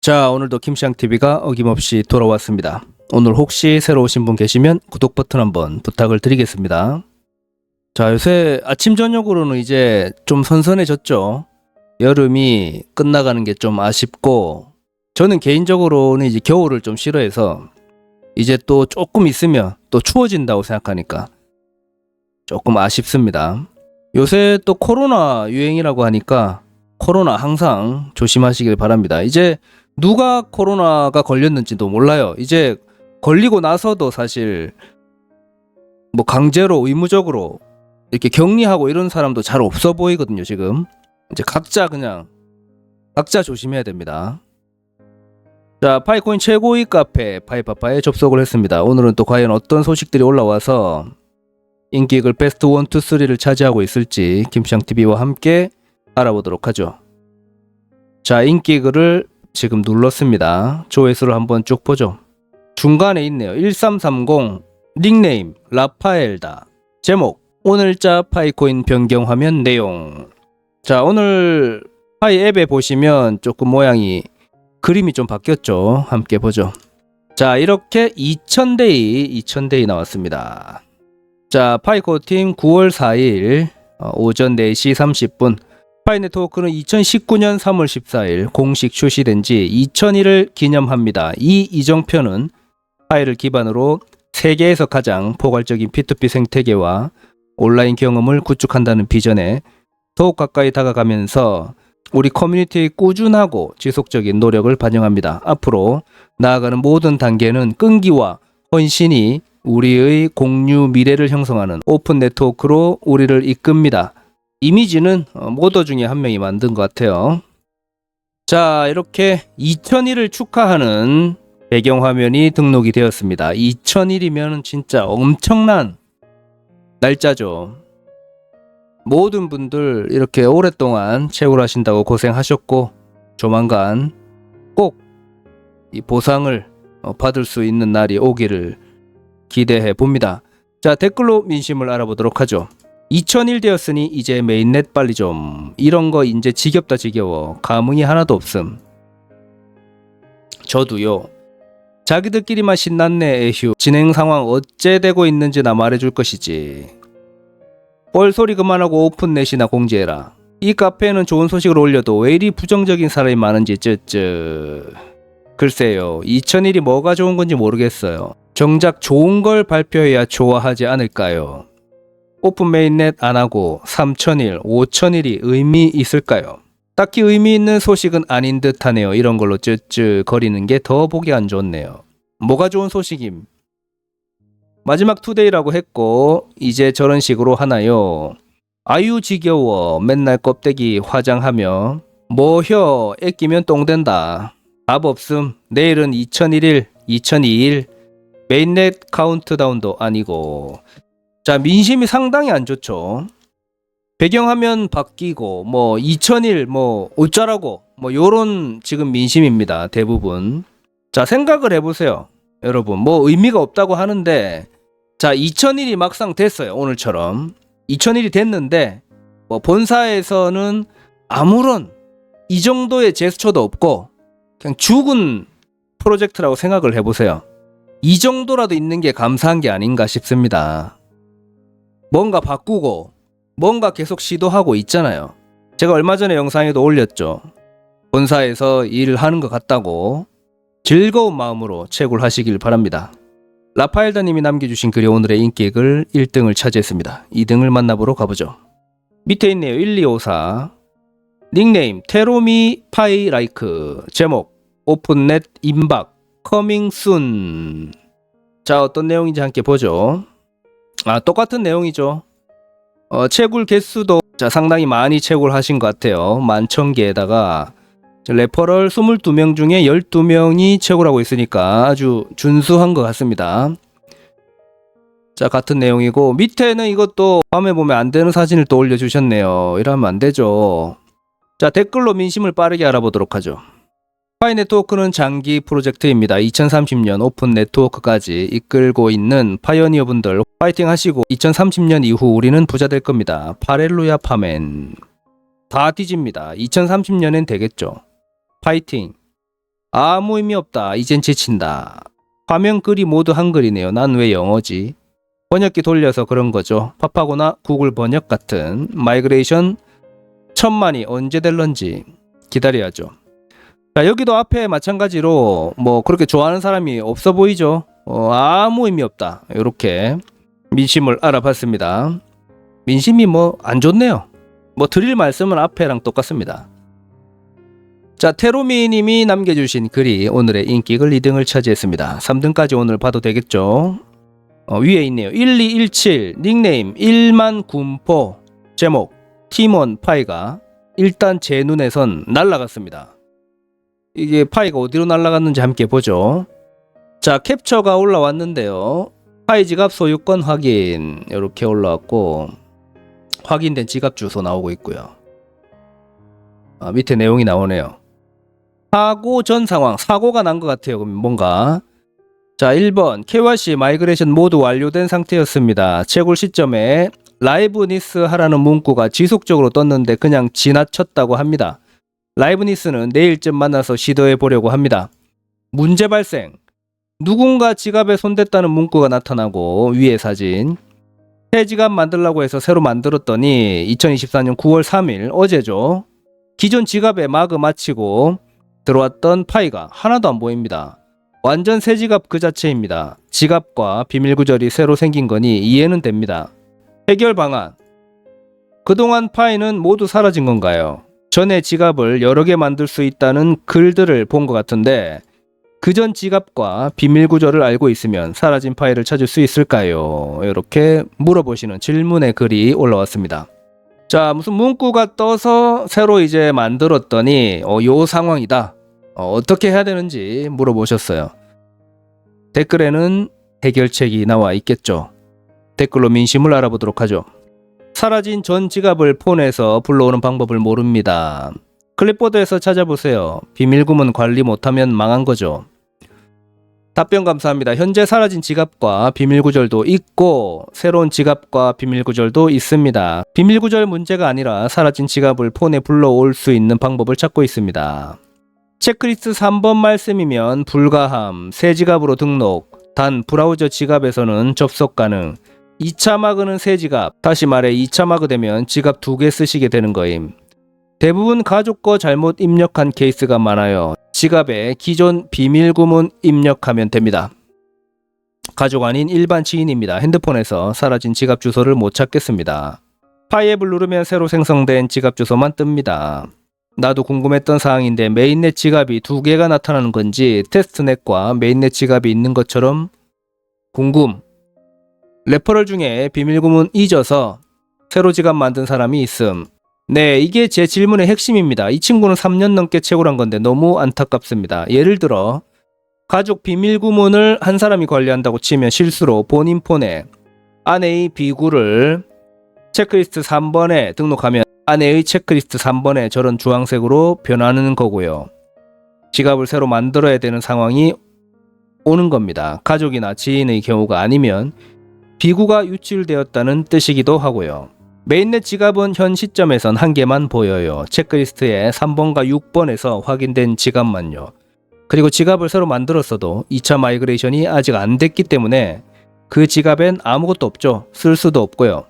자, 오늘도 김시앙TV가 어김없이 돌아왔습니다. 오늘 혹시 새로 오신 분 계시면 구독 버튼 한번 부탁을 드리겠습니다. 자, 요새 아침, 저녁으로는 이제 좀 선선해졌죠. 여름이 끝나가는 게 좀 아쉽고, 저는 개인적으로는 이제 겨울을 좀 싫어해서, 이제 또 조금 있으면 또 추워진다고 생각하니까 조금 아쉽습니다. 요새 또 코로나 유행이라고 하니까 코로나 항상 조심하시길 바랍니다. 이제 누가 코로나가 걸렸는지도 몰라요. 이제 걸리고 나서도 사실 뭐 강제로 의무적으로 이렇게 격리하고 이런 사람도 잘 없어 보이거든요, 지금. 이제 각자 그냥 각자 조심해야 됩니다. 자, 파이코인 최고의 카페 파이파파에 접속을 했습니다. 오늘은 또 과연 어떤 소식들이 올라와서 인기글 베스트 1, 2, 3를 차지하고 있을지 김시장TV와 함께 알아보도록 하죠. 자, 인기글을 지금 눌렀습니다. 조회수를 한번 쭉 보죠. 중간에 있네요. 1330 닉네임 라파엘다. 제목 오늘자 파이코인 변경 화면 내용. 자, 오늘 파이 앱에 보시면 조금 모양이 그림이 좀 바뀌었죠. 함께 보죠. 자, 이렇게 2000데이 2000데이 나왔습니다. 자, 파이코 팀 9월 4일 어, 오전 4시 30분 파이네트워크는 2019년 3월 14일 공식 출시된 지 2000일을 기념합니다. 이 이정표는 파이를 기반으로 세계에서 가장 포괄적인 P2P 생태계와 온라인 경험을 구축한다는 비전에 더욱 가까이 다가가면서 우리 커뮤니티의 꾸준하고 지속적인 노력을 반영합니다. 앞으로 나아가는 모든 단계는 끈기와 헌신이 우리의 공유 미래를 형성하는 오픈 네트워크로 우리를 이끕니다. 이미지는 어, 모더 중에 한 명이 만든 것 같아요. 자, 이렇게 2000일을 축하하는 배경화면이 등록이 되었습니다. 2000일이면 진짜 엄청난 날짜죠. 모든 분들 이렇게 오랫동안 채굴 하신다고 고생하셨고, 조만간 꼭 이 보상을 어, 받을 수 있는 날이 오기를 기대해 봅니다. 자, 댓글로 민심을 알아보도록 하죠. 2000일 되었으니 이제 메인넷 빨리 좀. 이런 거 이제 지겹다 지겨워. 감흥이 하나도 없음. 저도요. 자기들끼리만 신났네 에휴. 진행 상황 어째 되고 있는지 나 말해줄 것이지. 뻘소리 그만하고 오픈넷이나 공지해라. 이 카페에는 좋은 소식을 올려도 왜 이리 부정적인 사람이 많은지 쯔쯔 글쎄요. 2000일이 뭐가 좋은 건지 모르겠어요 정작 좋은 걸 발표해야 좋아하지 않을까요 오픈 메인넷 안 하고 3000일, 5000일이 의미 있을까요? 딱히 의미 있는 소식은 아닌 듯 하네요. 이런 걸로 쯔쯔 거리는 게 더 보기 안 좋네요. 뭐가 좋은 소식임? 마지막 투데이라고 했고 이제 저런 식으로 하나요. 아유 지겨워 맨날 껍데기 화장하며 뭐혀 애끼면 똥된다. 답 없음 내일은 2001일 2002일 메인넷 카운트다운도 아니고 자, 민심이 상당히 안 좋죠. 배경화면 바뀌고 뭐 2000일 뭐 어쩌라고 뭐 요런 지금 민심입니다. 대부분. 자, 생각을 해 보세요. 여러분. 뭐 의미가 없다고 하는데 자, 2000일이 막상 됐어요. 오늘처럼. 2000일이 됐는데 뭐 본사에서는 아무런 이 정도의 제스처도 없고 그냥 죽은 프로젝트라고 생각을 해 보세요. 이 정도라도 있는 게 감사한 게 아닌가 싶습니다. 뭔가 바꾸고 뭔가 계속 시도하고 있잖아요. 제가 얼마 전에 영상에도 올렸죠. 본사에서 일을 하는 것 같다고 즐거운 마음으로 채굴 하시길 바랍니다. 라파엘다님이 남겨주신 글이 오늘의 인기글 1등을 차지했습니다. 2등을 만나보러 가보죠. 밑에 있네요. 1254 닉네임 테로미 파이 라이크 제목 오픈넷 임박 커밍 순 자 어떤 내용인지 함께 보죠. 아, 똑같은 내용이죠. 어, 채굴 개수도 자, 상당히 많이 채굴하신 것 같아요. 만천 개에다가 레퍼럴 22명 중에 12명이 채굴하고 있으니까 아주 준수한 것 같습니다. 자, 같은 내용이고 밑에는 이것도 밤에 보면 안 되는 사진을 또 올려주셨네요. 이러면 안 되죠. 자, 댓글로 민심을 빠르게 알아보도록 하죠. 파이 네트워크는 장기 프로젝트입니다. 2030년 오픈 네트워크까지 이끌고 있는 파이어니어 분들 파이팅 하시고 2030년 이후 우리는 부자 될 겁니다. 파렐루야 파맨. 다 뒤집니다. 2030년엔 되겠죠. 파이팅. 아무 의미 없다. 이젠 지친다. 화면 글이 모두 한글이네요. 난 왜 영어지? 번역기 돌려서 그런 거죠. 팝하거나 구글 번역 같은 마이그레이션 천만이 언제 될런지 기다려야죠. 자, 여기도 앞에 마찬가지로 뭐 그렇게 좋아하는 사람이 없어 보이죠? 어, 아무 의미 없다. 이렇게 민심을 알아봤습니다. 민심이 뭐 안 좋네요. 뭐 드릴 말씀은 앞에랑 똑같습니다. 자, 테로미 님이 남겨주신 글이 오늘의 인기글 2등을 차지했습니다. 3등까지 오늘 봐도 되겠죠? 어, 위에 있네요. 1217 닉네임 1만 군포 제목 팀원 파이가 일단 제 눈에선 날라갔습니다. 이게 파이가 어디로 날아갔는지 함께 보죠. 자, 캡처가 올라왔는데요. 파이 지갑 소유권 확인 이렇게 올라왔고 확인된 지갑 주소 나오고 있고요. 아, 밑에 내용이 나오네요. 사고 전 상황, 사고가 난 것 같아요. 그럼 뭔가. 자, 1번 KYC 마이그레이션 모두 완료된 상태였습니다. 채굴 시점에 라이브 니스 하라는 문구가 지속적으로 떴는데 그냥 지나쳤다고 합니다. 라이브니스는 내일쯤 만나서 시도해 보려고 합니다. 문제 발생. 누군가 지갑에 손댔다는 문구가 나타나고 위에 사진. 새 지갑 만들라고 해서 새로 만들었더니 2024년 9월 3일 어제죠. 기존 지갑에 마그 마치고 들어왔던 파이가 하나도 안 보입니다. 완전 새 지갑 그 자체입니다. 지갑과 비밀 구절이 새로 생긴 거니 이해는 됩니다. 해결 방안. 그동안 파이는 모두 사라진 건가요? 전에 지갑을 여러 개 만들 수 있다는 글들을 본 것 같은데 그 전 지갑과 비밀 구조를 알고 있으면 사라진 파일을 찾을 수 있을까요? 이렇게 물어보시는 질문의 글이 올라왔습니다. 자, 무슨 문구가 떠서 새로 이제 만들었더니 어, 요 상황이다. 어, 어떻게 해야 되는지 물어보셨어요. 댓글에는 해결책이 나와 있겠죠. 댓글로 민심을 알아보도록 하죠. 사라진 전 지갑을 폰에서 불러오는 방법을 모릅니다. 클립보드에서 찾아보세요. 비밀구문 관리 못하면 망한 거죠. 답변 감사합니다. 현재 사라진 지갑과 비밀 구절도 있고 새로운 지갑과 비밀 구절도 있습니다. 비밀 구절 문제가 아니라 사라진 지갑을 폰에 불러올 수 있는 방법을 찾고 있습니다. 체크리스트 3번 말씀이면 불가함, 새 지갑으로 등록, 단 브라우저 지갑에서는 접속 가능. 2차 마그는 새 지갑, 다시 말해 2차 마그 되면 지갑 두 개 쓰시게 되는 거임. 대부분 가족 거 잘못 입력한 케이스가 많아요. 지갑에 기존 비밀 구문 입력하면 됩니다. 가족 아닌 일반 지인입니다. 핸드폰에서 사라진 지갑 주소를 못 찾겠습니다. 파이앱을 누르면 새로 생성된 지갑 주소만 뜹니다. 나도 궁금했던 사항인데 메인넷 지갑이 두 개가 나타나는 건지 테스트넷과 메인넷 지갑이 있는 것처럼 궁금. 레퍼럴 중에 비밀 구문 잊어서 새로 지갑 만든 사람이 있음. 네, 이게 제 질문의 핵심입니다. 이 친구는 3년 넘게 채굴한 건데 너무 안타깝습니다. 예를 들어 가족 비밀 구문을 한 사람이 관리한다고 치면 실수로 본인 폰에 아내의 비구를 체크리스트 3번에 등록하면 아내의 체크리스트 3번에 저런 주황색으로 변하는 거고요. 지갑을 새로 만들어야 되는 상황이 오는 겁니다. 가족이나 지인의 경우가 아니면 비구가 유출되었다는 뜻이기도 하고요. 메인넷 지갑은 현 시점에선 한 개만 보여요. 체크리스트에 3번과 6번에서 확인된 지갑만요. 그리고 지갑을 새로 만들었어도 2차 마이그레이션이 아직 안 됐기 때문에 그 지갑엔 아무것도 없죠. 쓸 수도 없고요.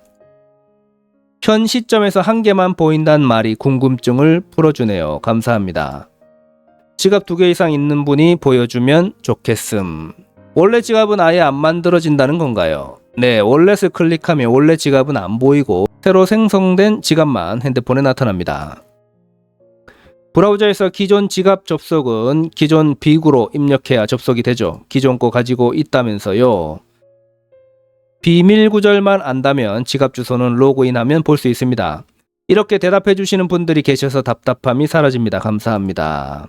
현 시점에서 한 개만 보인다는 말이 궁금증을 풀어주네요. 감사합니다. 지갑 두 개 이상 있는 분이 보여주면 좋겠음. 원래 지갑은 아예 안 만들어진다는 건가요? 네, 원렛을 클릭하면 원래 지갑은 안 보이고 새로 생성된 지갑만 핸드폰에 나타납니다. 브라우저에서 기존 지갑 접속은 기존 비구로 입력해야 접속이 되죠. 기존 거 가지고 있다면서요. 비밀 구절만 안다면 지갑 주소는 로그인하면 볼 수 있습니다. 이렇게 대답해 주시는 분들이 계셔서 답답함이 사라집니다. 감사합니다.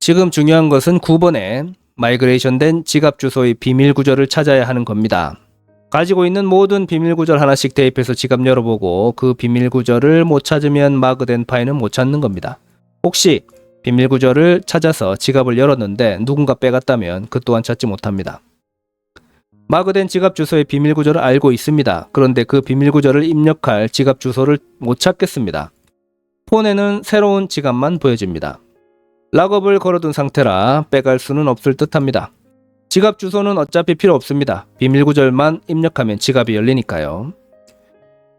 지금 중요한 것은 9번에 마이그레이션 된 지갑 주소의 비밀 구절을 찾아야 하는 겁니다. 가지고 있는 모든 비밀 구절 하나씩 대입해서 지갑 열어보고 그 비밀 구절을 못 찾으면 마그된 파일은 못 찾는 겁니다. 혹시 비밀 구절을 찾아서 지갑을 열었는데 누군가 빼갔다면 그 또한 찾지 못합니다. 마그된 지갑 주소의 비밀 구절을 알고 있습니다. 그런데 그 비밀 구절을 입력할 지갑 주소를 못 찾겠습니다. 폰에는 새로운 지갑만 보여집니다. 락업을 걸어둔 상태라 빼갈 수는 없을 듯합니다. 지갑 주소는 어차피 필요 없습니다. 비밀 구절만 입력하면 지갑이 열리니까요.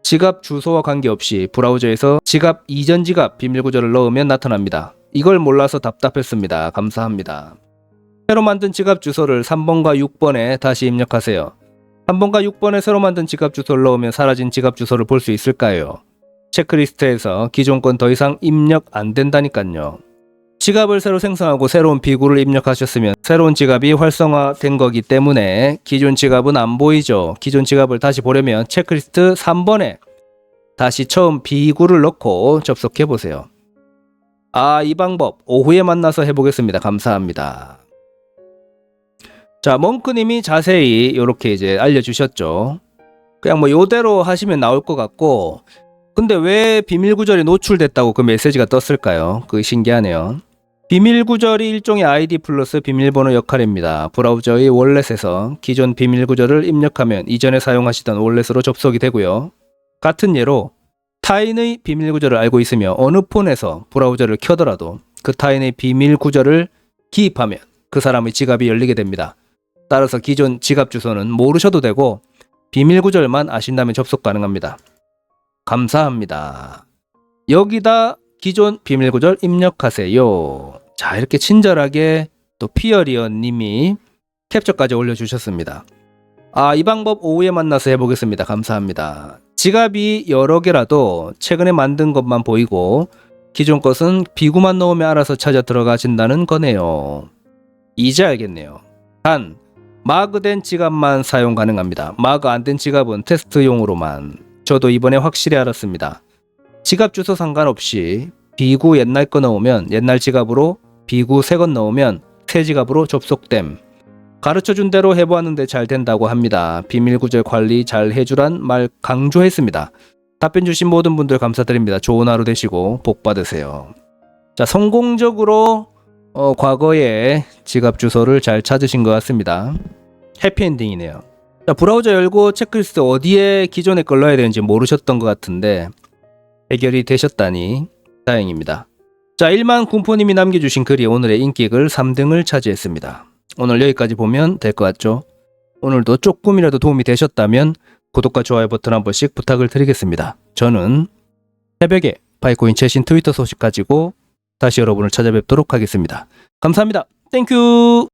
지갑 주소와 관계없이 브라우저에서 지갑 이전 지갑 비밀 구절을 넣으면 나타납니다. 이걸 몰라서 답답했습니다. 감사합니다. 새로 만든 지갑 주소를 3번과 6번에 다시 입력하세요. 3번과 6번에 새로 만든 지갑 주소를 넣으면 사라진 지갑 주소를 볼 수 있을까요? 체크리스트에서 기존 건 더 이상 입력 안 된다니까요. 지갑을 새로 생성하고 새로운 비구를 입력하셨으면 새로운 지갑이 활성화된 거기 때문에 기존 지갑은 안 보이죠. 기존 지갑을 다시 보려면 체크리스트 3번에 다시 처음 비구를 넣고 접속해 보세요. 아, 이 방법 오후에 만나서 해보겠습니다. 감사합니다. 자, 멍크님이 자세히 이렇게 이제 알려주셨죠. 그냥 뭐 요대로 하시면 나올 것 같고, 근데 왜 비밀 구절이 노출됐다고 그 메시지가 떴을까요? 그 신기하네요. 비밀 구절이 일종의 아이디 플러스 비밀번호 역할입니다. 브라우저의 월렛에서 기존 비밀 구절을 입력하면 이전에 사용하시던 월렛으로 접속이 되고요. 같은 예로 타인의 비밀 구절을 알고 있으며 어느 폰에서 브라우저를 켜더라도 그 타인의 비밀 구절을 기입하면 그 사람의 지갑이 열리게 됩니다. 따라서 기존 지갑 주소는 모르셔도 되고 비밀 구절만 아신다면 접속 가능합니다. 감사합니다. 여기다 기존 비밀 구절 입력하세요. 자, 이렇게 친절하게 또 피어리언 님이 캡처까지 올려주셨습니다. 아, 이 방법 오후에 만나서 해보겠습니다. 감사합니다. 지갑이 여러 개라도 최근에 만든 것만 보이고 기존 것은 비구만 넣으면 알아서 찾아 들어가진다는 거네요. 이제 알겠네요. 단, 마그된 지갑만 사용 가능합니다. 마그 안 된 지갑은 테스트용으로만. 저도 이번에 확실히 알았습니다. 지갑 주소 상관없이 비구 옛날 거 넣으면 옛날 지갑으로 비구 새것 넣으면 새 지갑으로 접속됨. 가르쳐 준 대로 해보았는데 잘 된다고 합니다. 비밀 구절 관리 잘 해주란 말 강조했습니다. 답변 주신 모든 분들 감사드립니다. 좋은 하루 되시고 복 받으세요. 자, 성공적으로 어, 과거에 지갑 주소를 잘 찾으신 것 같습니다. 해피엔딩이네요. 자, 브라우저 열고 체크리스트 어디에 기존에 걸 넣어야 되는지 모르셨던 것 같은데 해결이 되셨다니 다행입니다. 자, 1만 군포님이 남겨주신 글이 오늘의 인기글 3등을 차지했습니다. 오늘 여기까지 보면 될 것 같죠? 오늘도 조금이라도 도움이 되셨다면 구독과 좋아요 버튼 한 번씩 부탁을 드리겠습니다. 저는 새벽에 바이코인 최신 트위터 소식 가지고 다시 여러분을 찾아뵙도록 하겠습니다. 감사합니다. 땡큐!